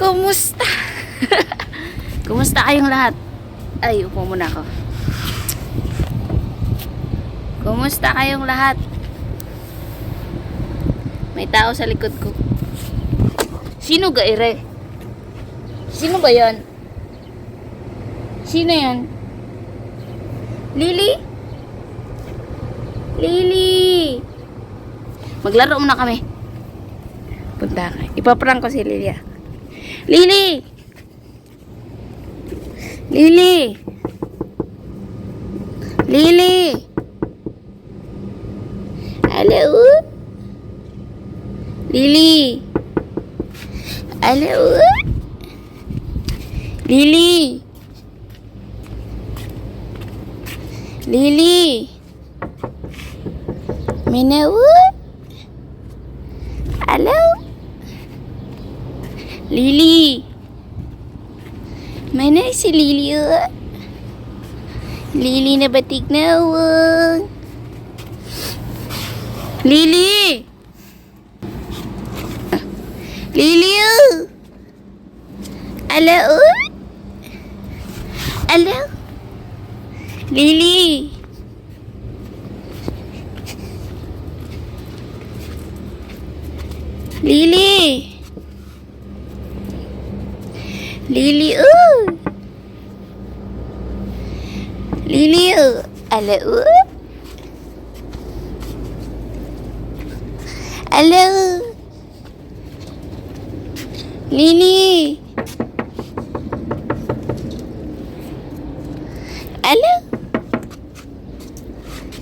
Kumusta? Kumusta kayong lahat? Ay, upo muna ako. Kumusta kayong lahat? May tao sa likod ko. Sino ga ire? Sino ba yan? Sino yan? Lily? Lily! Maglaro muna kami. Punta ka. Ipaprank ko si Lilia. Lily! Lily! Lily! Hello? Lily! Hello? Lily! Lily! Minaw? Hello? Lily! Mana si Lily? oh? Lily na batik na oh. Lily! Lily! Hello? Hello? Lily! Lily! Lily, uh! Lily, uh! Uh! Ala! Lily! Ala!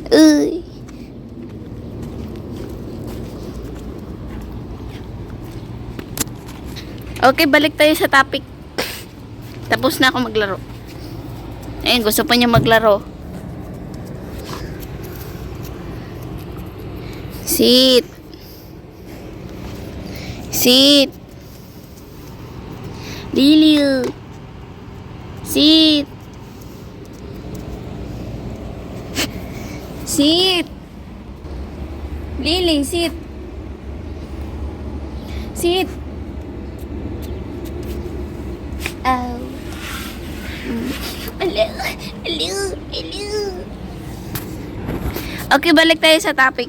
Uy! Okay, balik tayo sa topic. Tapos na ako maglaro. Ayun, gusto pa niya maglaro. Sit. Sit. Lily. Sit. Sit. Lily, sit. Sit. Oh. Hello. Hello. Hello. Okay, balik tayo sa topic.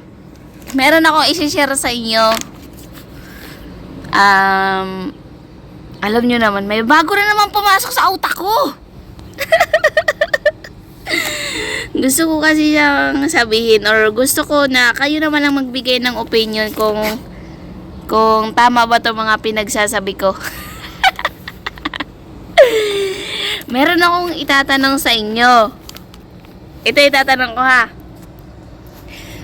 Meron akong isi-share sa inyo. Um, alam nyo naman, may bago na naman pumasok sa utak ko. gusto ko kasi siyang sabihin or gusto ko na kayo naman ang magbigay ng opinion kung kung tama ba 'tong mga pinagsasabi ko. Meron akong itatanong sa inyo. Ito itatanong ko ha.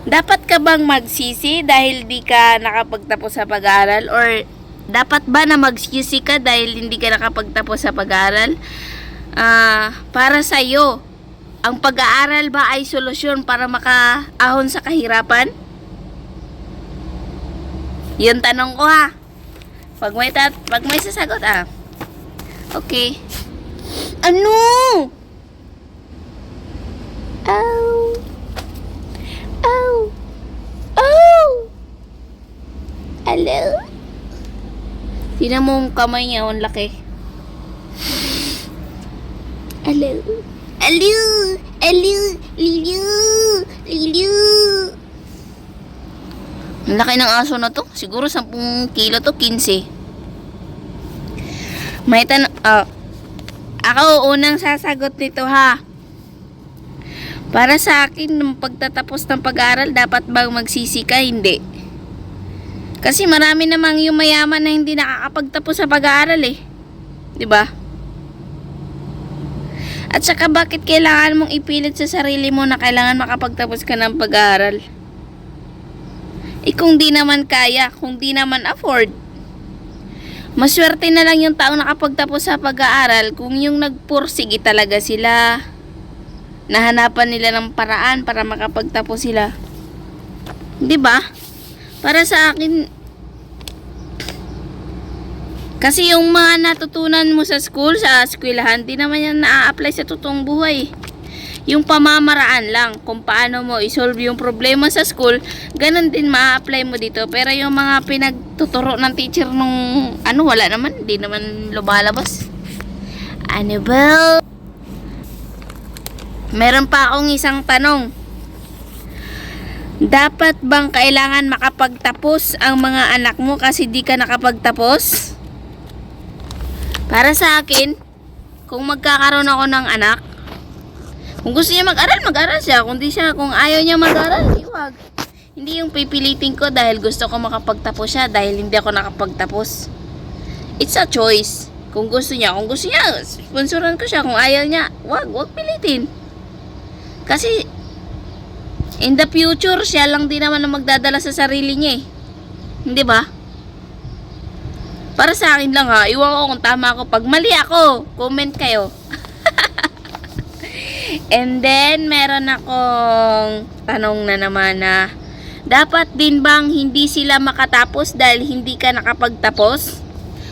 Dapat ka bang magsisi dahil di ka nakapagtapos sa pag-aaral? Or dapat ba na magsisi ka dahil hindi ka nakapagtapos sa pag-aaral? Ah, para sa iyo, ang pag-aaral ba ay solusyon para makaahon sa kahirapan? Yun tanong ko ha. Pag may, tat pag may sasagot ah. Okay. Ano? Oh. Oh. Oh. Hello? Tingnan mo ang kamay niya, ang laki. Hello? Hello? Hello? Lilo? Lilo? Ang laki ng aso na to. Siguro 10 kilo to, 15. May tan... ah, ako unang sasagot nito ha. Para sa akin, nung pagtatapos ng pag-aaral, dapat bang magsisi ka? Hindi. Kasi marami namang yung mayaman na hindi nakakapagtapos sa pag-aaral eh. ba? At saka bakit kailangan mong ipilit sa sarili mo na kailangan makapagtapos ka ng pag-aaral? Eh kung di naman kaya, kung di naman afford. Maswerte na lang yung taong nakapagtapos sa pag-aaral kung yung nagpursige talaga sila. Nahanapan nila ng paraan para makapagtapos sila. 'Di ba? Para sa akin kasi yung mga natutunan mo sa school, sa eskwelahan, di naman yan na-apply sa totoong buhay. Yung pamamaraan lang kung paano mo isolve yung problema sa school, ganun din ma-apply mo dito. Pero yung mga pinagtuturo ng teacher nung ano, wala naman, hindi naman lumalabas. Ba? Meron pa akong isang tanong. Dapat bang kailangan makapagtapos ang mga anak mo kasi di ka nakapagtapos? Para sa akin, kung magkakaroon ako ng anak, kung gusto niya mag-aral, mag-aral siya. Kung di siya, kung ayaw niya mag-aral, iwag. Hindi yung pipilitin ko dahil gusto ko makapagtapos siya dahil hindi ako nakapagtapos. It's a choice. Kung gusto niya, kung gusto niya, sponsoran ko siya. Kung ayaw niya, wag, wag pilitin. Kasi, in the future, siya lang din naman ang magdadala sa sarili niya eh. Hindi ba? Para sa akin lang ha, iwan ko kung tama ako. Pag mali ako, comment kayo. And then, meron akong tanong na naman na, dapat din bang hindi sila makatapos dahil hindi ka nakapagtapos?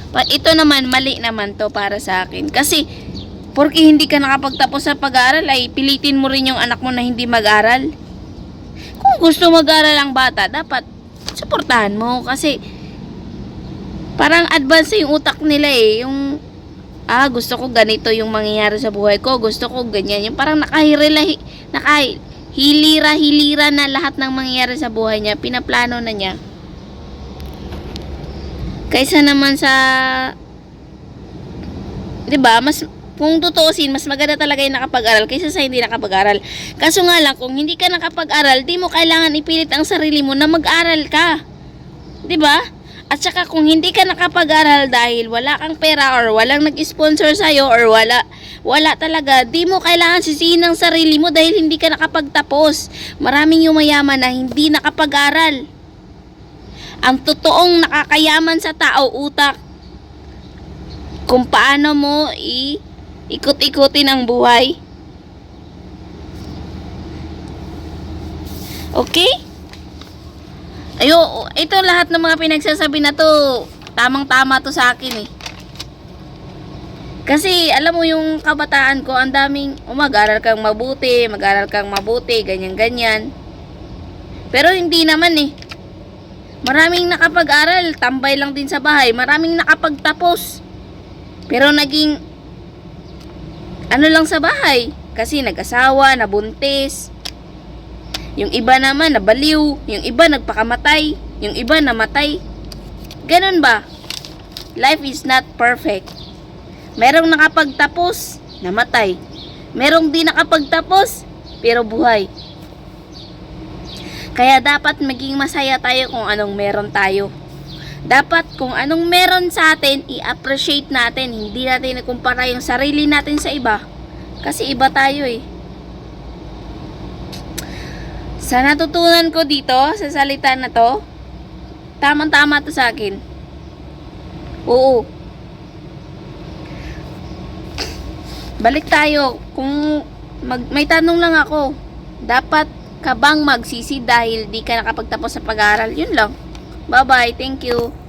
Pa- ito naman, mali naman to para sa akin. Kasi, porque hindi ka nakapagtapos sa pag-aaral, ay pilitin mo rin yung anak mo na hindi mag-aral. Kung gusto mag-aral ang bata, dapat suportahan mo. Kasi, parang advance yung utak nila eh. Yung, ah, gusto ko ganito yung mangyayari sa buhay ko. Gusto ko ganyan. Yung parang nakahirila, nakahilira-hilira na lahat ng mangyayari sa buhay niya. Pinaplano na niya. Kaysa naman sa, 'di ba? Mas kung tutuusin, mas maganda talaga yung nakapag-aral kaysa sa hindi nakapag-aral. Kaso nga lang, kung hindi ka nakapag-aral, di mo kailangan ipilit ang sarili mo na mag-aral ka. 'Di ba? At saka kung hindi ka nakapag-aral dahil wala kang pera or walang nag-sponsor sa'yo or wala, wala talaga, di mo kailangan sisihin ang sarili mo dahil hindi ka nakapagtapos. Maraming yumayaman na hindi nakapag-aral. Ang totoong nakakayaman sa tao, utak. Kung paano mo i ikot-ikutin ang buhay. Okay? Ayo, ito lahat ng mga pinagsasabi na to, tamang-tama to sa akin eh. Kasi alam mo yung kabataan ko, ang daming oh, mag-aral kang mabuti, mag-aral kang mabuti, ganyan-ganyan. Pero hindi naman eh. Maraming nakapag-aral, tambay lang din sa bahay. Maraming nakapagtapos. Pero naging ano lang sa bahay. Kasi nag-asawa, nabuntis. Yung iba naman nabaliw, yung iba nagpakamatay, yung iba namatay. Ganun ba? Life is not perfect. Merong nakapagtapos, namatay. Merong di nakapagtapos, pero buhay. Kaya dapat maging masaya tayo kung anong meron tayo. Dapat kung anong meron sa atin, i-appreciate natin. Hindi natin ikumpara yung sarili natin sa iba. Kasi iba tayo eh. Sa natutunan ko dito, sa salita na to, tamang-tama to sa akin. Oo. Balik tayo. Kung mag, may tanong lang ako, dapat ka bang magsisi dahil di ka nakapagtapos sa pag-aaral? Yun lang. Bye-bye. Thank you.